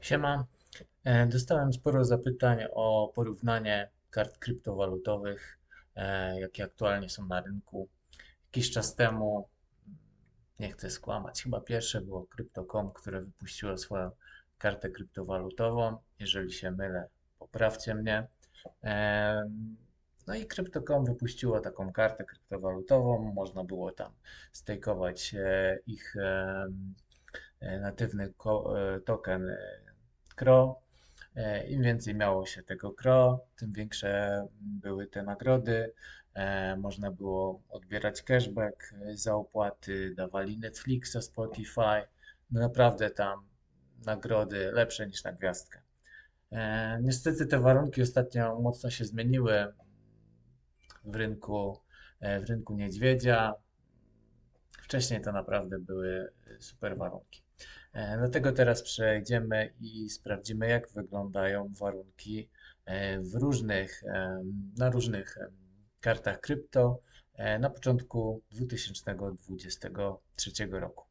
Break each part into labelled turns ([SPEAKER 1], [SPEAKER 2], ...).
[SPEAKER 1] Siema. E, Dostałem sporo zapytań o porównanie kart kryptowalutowych, e, jakie aktualnie są na rynku. Jakiś czas temu, nie chcę skłamać, chyba pierwsze było Crypto.com, które wypuściło swoją kartę kryptowalutową. Jeżeli się mylę, poprawcie mnie. E, No i Crypto.com wypuściło taką kartę kryptowalutową. Można było tam stejkować e, ich natywny token CRO. E, Im więcej miało się tego CRO, tym większe były te nagrody. E, Można było odbierać cashback za opłaty, dawali Netflixa, Spotify. No naprawdę tam nagrody lepsze niż na gwiazdkę. E, Niestety te warunki ostatnio mocno się zmieniły w rynku, w rynku niedźwiedzia. Wcześniej to naprawdę były super warunki. E, Dlatego teraz przejdziemy i sprawdzimy, jak wyglądają warunki e, w różnych, em, na różnych kartach krypto e, na początku 2023 roku.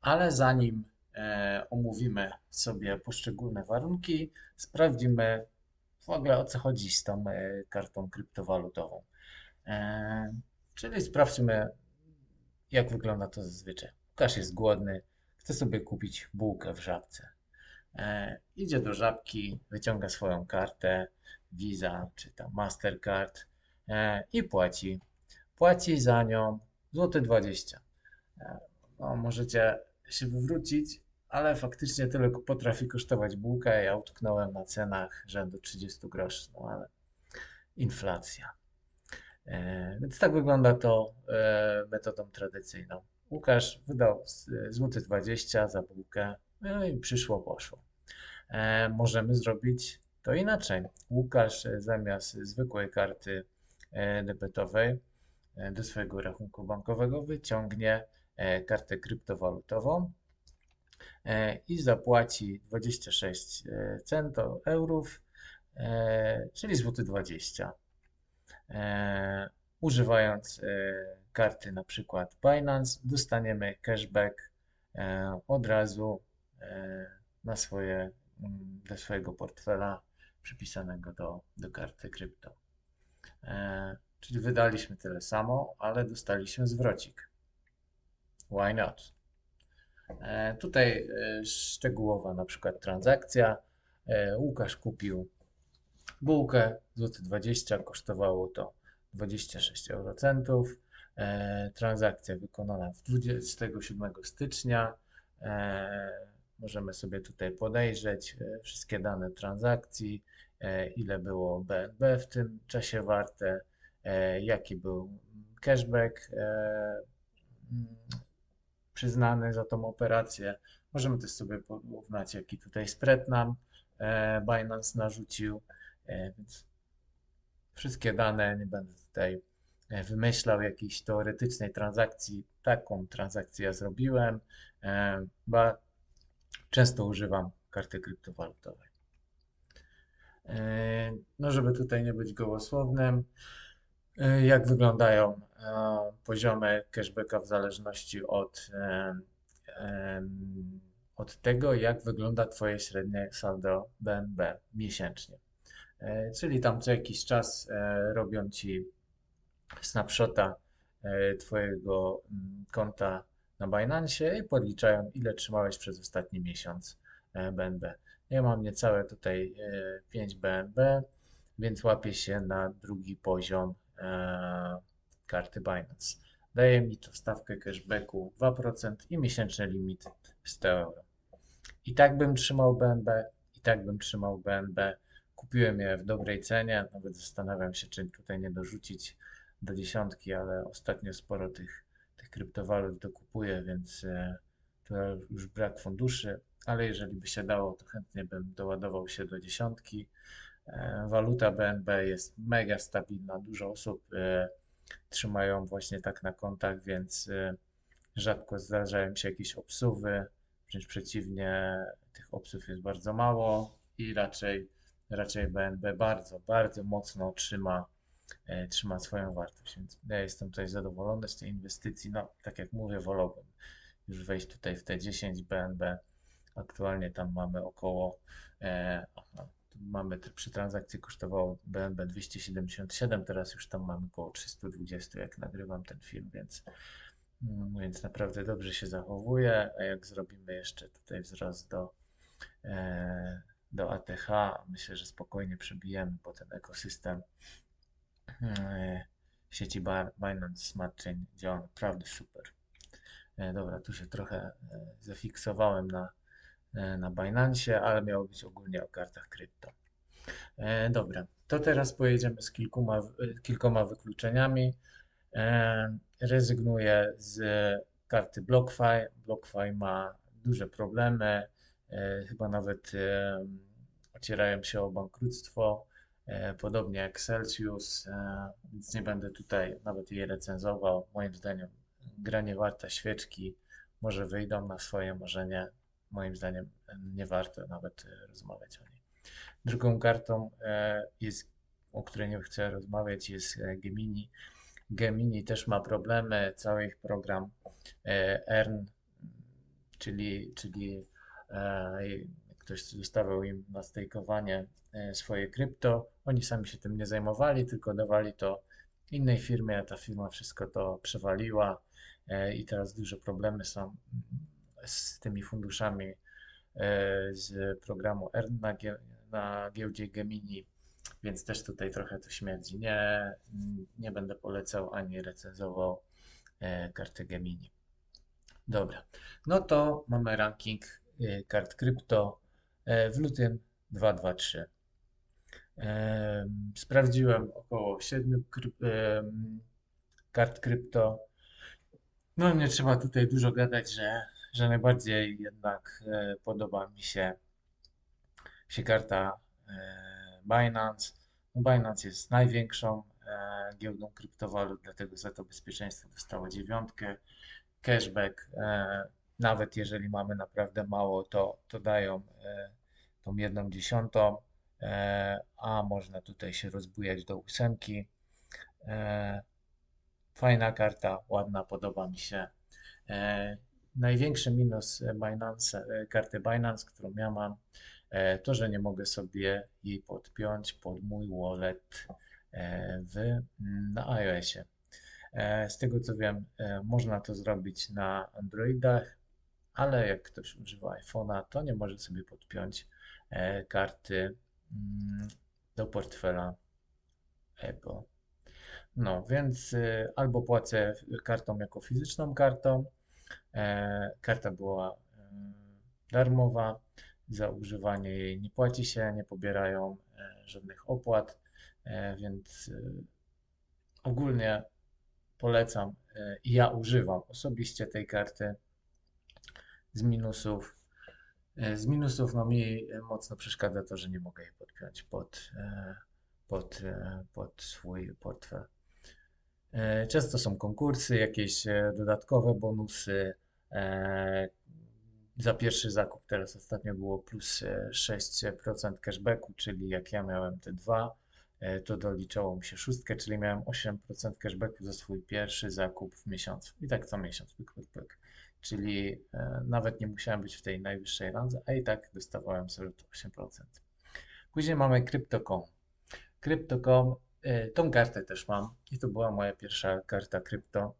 [SPEAKER 1] Ale zanim e, omówimy sobie poszczególne warunki, sprawdzimy w ogóle o co chodzi z tą e, kartą kryptowalutową. E, Czyli sprawdźmy, jak wygląda to zazwyczaj. Łukasz jest głodny, chce sobie kupić bułkę w żabce. E, idzie do żabki, wyciąga swoją kartę Visa czy tam Mastercard e, i płaci. Płaci za nią złoty 20. E, no, możecie się wywrócić, ale faktycznie tyle potrafi kosztować bułka. Ja utknąłem na cenach rzędu 30 groszy, no ale inflacja. E, Więc tak wygląda to e, metodą tradycyjną. Łukasz wydał złoty 20 za bułkę, no i przyszło, poszło. E, Możemy zrobić to inaczej. Łukasz e, zamiast zwykłej karty e, debetowej e, do swojego rachunku bankowego wyciągnie kartę kryptowalutową i zapłaci 26 e, centów eurów, czyli złoty 20 e, używając e, karty na przykład Binance, dostaniemy cashback e, od razu e, na swoje, mm, do swojego portfela przypisanego do, do karty krypto. Czyli wydaliśmy tyle samo, ale dostaliśmy zwrocik. Why not? Tutaj szczegółowa na przykład transakcja. Łukasz kupił bułkę, złoty 20, kosztowało to 26 eurocentów. E, transakcja wykonana w 27 stycznia. E, możemy sobie tutaj podejrzeć e, wszystkie dane transakcji, ile było BNB w tym czasie warte, jaki był cashback mm, przyznany za tą operację. Możemy też sobie porównać, jaki tutaj spread nam Binance narzucił. Więc wszystkie dane, nie będę tutaj e, wymyślał jakiejś teoretycznej transakcji. Taką transakcję ja zrobiłem, e, bo często używam karty kryptowalutowej. E, No, żeby tutaj nie być gołosłownym, jak wyglądają poziomy cashbacka w zależności od, od tego, jak wygląda Twoje średnie saldo BNB miesięcznie. E, Czyli tam co jakiś czas e, robią ci snapshota e, Twojego mm, konta na Binance i podliczają, ile trzymałeś przez ostatni miesiąc BNB. Ja mam niecałe tutaj e, 5 BNB, więc łapię się na drugi poziom karty Binance. Daje mi to stawkę cashbacku 2% i miesięczny limit 100 euro. I tak bym trzymał BNB, i tak bym trzymał BNB. Kupiłem je w dobrej cenie, nawet zastanawiam się, czy tutaj nie dorzucić do dziesiątki, ale ostatnio sporo tych, tych kryptowalut dokupuję, więc e, to już brak funduszy, ale jeżeli by się dało, to chętnie bym doładował się do dziesiątki. E, Waluta BNB jest mega stabilna, dużo osób e, trzymają właśnie tak na kontach, więc rzadko zdarzają się jakieś obsuwy, wręcz przeciwnie, tych obsów jest bardzo mało i raczej, raczej BNB bardzo, bardzo mocno trzyma, e, trzyma swoją wartość, więc ja jestem tutaj zadowolony z tej inwestycji. No, tak jak mówię, wolałbym już wejść tutaj w te 10 BNB, Aktualnie tam mamy około, e, mamy przy transakcji kosztowało BNB 277, teraz już tam mamy około 320, jak nagrywam ten film, więc, mm, więc naprawdę dobrze się zachowuje. A jak zrobimy jeszcze tutaj wzrost do, e, do ATH, myślę, że spokojnie przebijemy, bo ten ekosystem e, sieci Binance Smart Chain działa naprawdę super. E, Dobra, tu się trochę e, zafiksowałem na, na Binance, ale miało być ogólnie o kartach krypto. Dobra, to teraz pojedziemy z kilkoma, kilkoma wykluczeniami. Rezygnuję z karty BlockFi. BlockFi ma duże problemy, chyba nawet e, ocierają się o bankructwo, e, podobnie jak Celsius, e, więc nie będę tutaj nawet jej recenzował. Moim zdaniem gra nie warta świeczki, może wyjdą na swoje, może nie. Moim zdaniem e, nie warto nawet e, rozmawiać o niej. Drugą kartą e, jest, o której nie chcę rozmawiać, jest e, Gemini. Gemini też ma problemy, cały ich program e, Earn, czyli, czyli e, ktoś zostawiał im na stejkowanie e, swoje krypto. Oni sami się tym nie zajmowali, tylko dawali to innej firmie, a ta firma wszystko to przewaliła e, i teraz duże problemy są mm, z tymi funduszami e, z programu Earn na, na giełdzie Gemini, więc też tutaj trochę to śmierdzi. Nie, nie będę polecał ani recenzował e, karty Gemini. Dobra, no to mamy ranking e, kart krypto e, w lutym 223. Em, Sprawdziłem około 7 kryp- em, kart krypto. No nie trzeba tutaj dużo gadać, że, że najbardziej jednak e, podoba mi się, się karta e, Binance. No Binance jest największą e, giełdą kryptowalut, dlatego za to bezpieczeństwo dostało dziewiątkę. Cashback, e, nawet jeżeli mamy naprawdę mało, to, to dają e, tą jedną dziesiątą, e, a można tutaj się rozbujać do ósemki. E, fajna karta, ładna, podoba mi się. Największy minus Binance, karty Binance, którą ja mam, to, że nie mogę sobie jej podpiąć pod mój wallet w, na iOSie. Z tego co wiem, można to zrobić na Androidach, ale jak ktoś używa iPhone'a, to nie może sobie podpiąć e, karty mm, do portfela Apple. No, więc y, albo płacę kartą jako fizyczną kartą. E, karta była darmowa. Za używanie jej nie płaci się, nie pobierają e, żadnych opłat, e, więc ogólnie polecam e, i ja używam osobiście tej karty. Z minusów, e, z minusów no mi mocno przeszkadza to, że nie mogę jej podpiąć pod, e, pod, e, pod swój portfel. Często są konkursy, jakieś dodatkowe bonusy. Za pierwszy zakup teraz ostatnio było plus e, 6% cashbacku, czyli jak ja miałem te dwa, to doliczało mi się szóstkę, czyli miałem 8% cashbacku za swój pierwszy zakup w miesiącu. I tak co miesiąc, pyk, pyk, pyk. Czyli e, nawet nie musiałem być w tej najwyższej randze, a i tak dostawałem sobie to 8%. Później mamy Crypto.com. Crypto.com, e, tą kartę też mam i to była moja pierwsza karta krypto.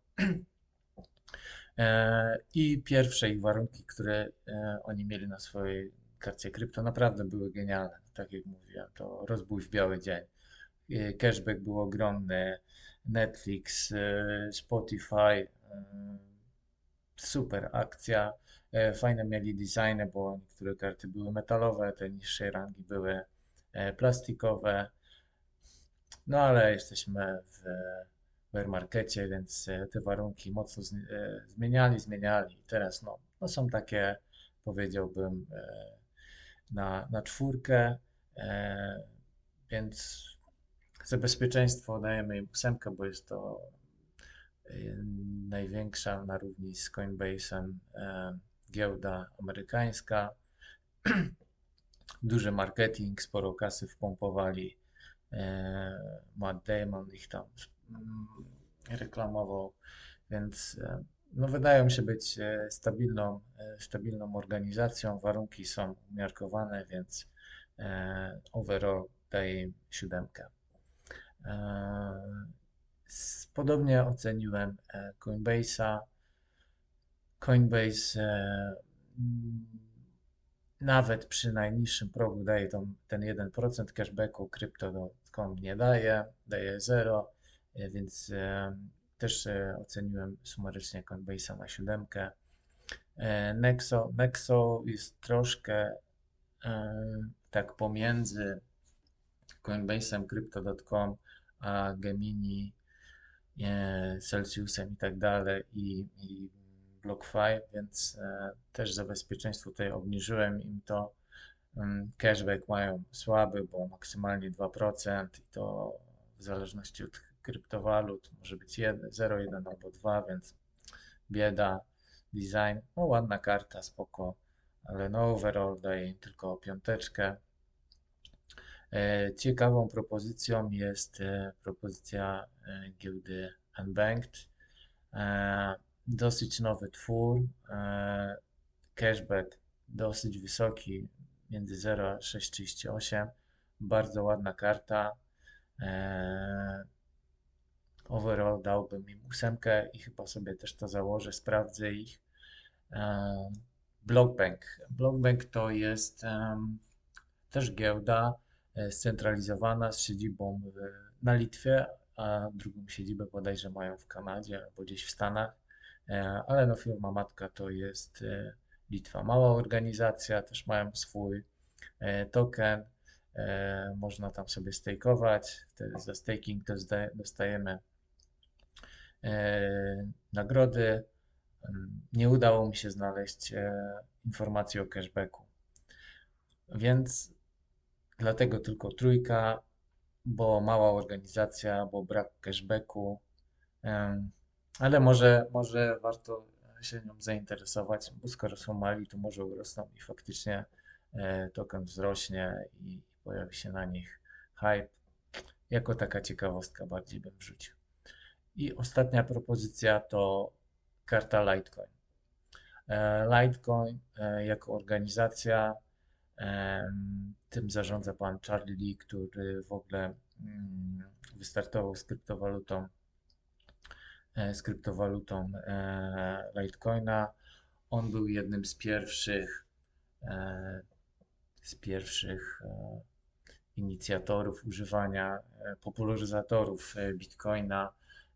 [SPEAKER 1] E, I pierwsze ich warunki, które oni mieli na swojej karcie krypto, naprawdę były genialne. Tak jak mówiłem, to rozbój w biały dzień. Cashback był ogromny, Netflix, Spotify, super akcja. E, Fajne mieli designy, bo niektóre karty były metalowe, te niższej rangi były e, plastikowe. No ale jesteśmy w bear markecie, więc e, te warunki mocno zmieniali, zmieniali. Teraz no, no są takie, powiedziałbym, na, na czwórkę, więc za bezpieczeństwo dajemy im ósemkę, bo jest to największa na równi z Coinbase'em e, giełda amerykańska. Duży marketing, sporo kasy wpompowali. E, Matt Damon ich tam mm, reklamował, więc no wydają się być stabilną, stabilną organizacją. Warunki są umiarkowane, więc overall daję im siódemkę. Podobnie oceniłem Coinbase'a. Coinbase nawet przy najniższym progu daje ten 1% cashbacku, Crypto.com nie daje, daje 0, więc też e, oceniłem sumarycznie Coinbase'a na siódemkę. E, Nexo, Nexo jest troszkę e, tak pomiędzy Coinbase'em, Crypto.com, a Gemini, Celsiusem i tak dalej i, i BlockFi, więc też za bezpieczeństwo tutaj obniżyłem im to. Mm, cashback mają słaby, bo maksymalnie 2% i to w zależności od kryptowalut, może być 0, 1 albo 2, więc bieda, design, no ładna karta, spoko, ale no overall daje tylko piąteczkę. E, ciekawą propozycją jest e, propozycja e, giełdy Unbanked. Dosyć nowy twór, cashback dosyć wysoki, między 0 a 6,38. Bardzo ładna karta. Overall dałbym im ósemkę i chyba sobie też to założę, sprawdzę ich. Blockbank. Blockbank to jest też giełda scentralizowana z siedzibą na Litwie, a drugą siedzibę bodajże mają w Kanadzie albo gdzieś w Stanach, e, ale no firma matka to jest e, Litwa. Mała organizacja, też mają swój token, można tam sobie stakeować, za staking to dostajemy E, nagrody. Nie udało mi się znaleźć e, informacji o cashbacku. Więc dlatego tylko trójka, bo mała organizacja, bo brak cashbacku. Ale może, może warto się nią zainteresować, bo skoro są mali, to może urosną i faktycznie e, token wzrośnie i pojawi się na nich hype. Jako taka ciekawostka bardziej bym wrzucił. I ostatnia propozycja to karta Litecoin. E, Litecoin e, jako organizacja, tym zarządza pan Charlie Lee, który w ogóle mm, wystartował z kryptowalutą, e, z kryptowalutą Litecoina. On był jednym z pierwszych, z pierwszych inicjatorów używania, popularyzatorów Bitcoina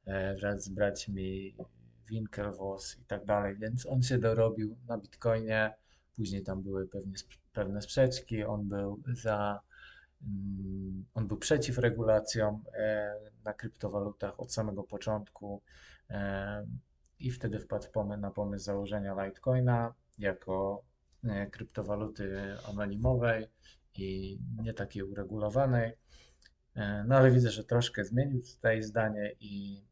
[SPEAKER 1] E, wraz z braćmi Winklevoss i tak dalej, więc on się dorobił na Bitcoinie, później tam były pewnie, pewne sprzeczki, on był za, mm, on był przeciw regulacjom e, na kryptowalutach od samego początku e, i wtedy wpadł na pomysł założenia Litecoina jako kryptowaluty anonimowej i nie takiej uregulowanej. No ale widzę, że troszkę zmienił tutaj zdanie i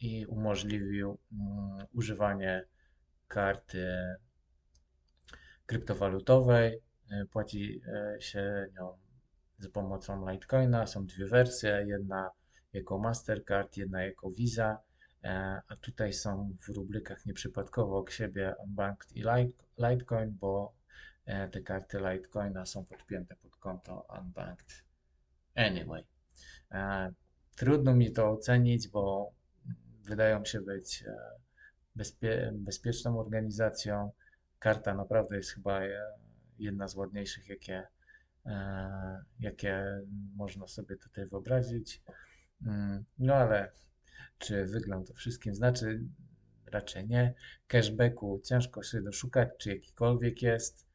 [SPEAKER 1] i umożliwił mm, używanie karty kryptowalutowej. E, płaci e, się nią za pomocą Litecoina. Są dwie wersje, jedna jako Mastercard, jedna jako Visa, e, a tutaj są w rubrykach nieprzypadkowo k siebie Unbanked i Litecoin, bo te karty Litecoina są podpięte pod konto Unbanked. Anyway, trudno mi to ocenić, bo wydają się być bezpie bezpieczną organizacją. Karta naprawdę jest chyba jedna z ładniejszych, jakie, e, jakie można sobie tutaj wyobrazić. Mm, no ale czy wygląd to wszystkim znaczy? Raczej nie. Cashbacku ciężko się doszukać, czy jakikolwiek jest,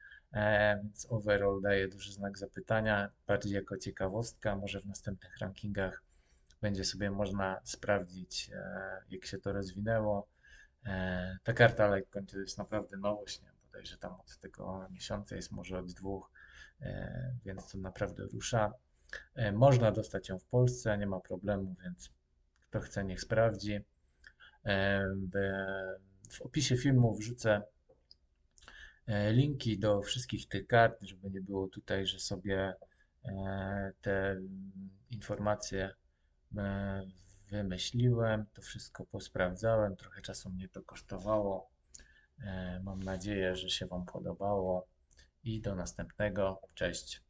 [SPEAKER 1] więc overall daje duży znak zapytania, bardziej jako ciekawostka. Może w następnych rankingach będzie sobie można sprawdzić, e, jak się to rozwinęło. E, ta karta Litecoin to jest naprawdę nowość, nie? Bodajże tam od tego miesiąca jest może od dwóch, e, więc to naprawdę rusza. Można dostać ją w Polsce, nie ma problemu, więc kto chce, niech sprawdzi. W opisie filmu wrzucę linki do wszystkich tych kart, żeby nie było tutaj, że sobie te informacje E, wymyśliłem, to wszystko posprawdzałem, trochę czasu mnie to kosztowało. E, Mam nadzieję, że się Wam podobało i do następnego. Cześć.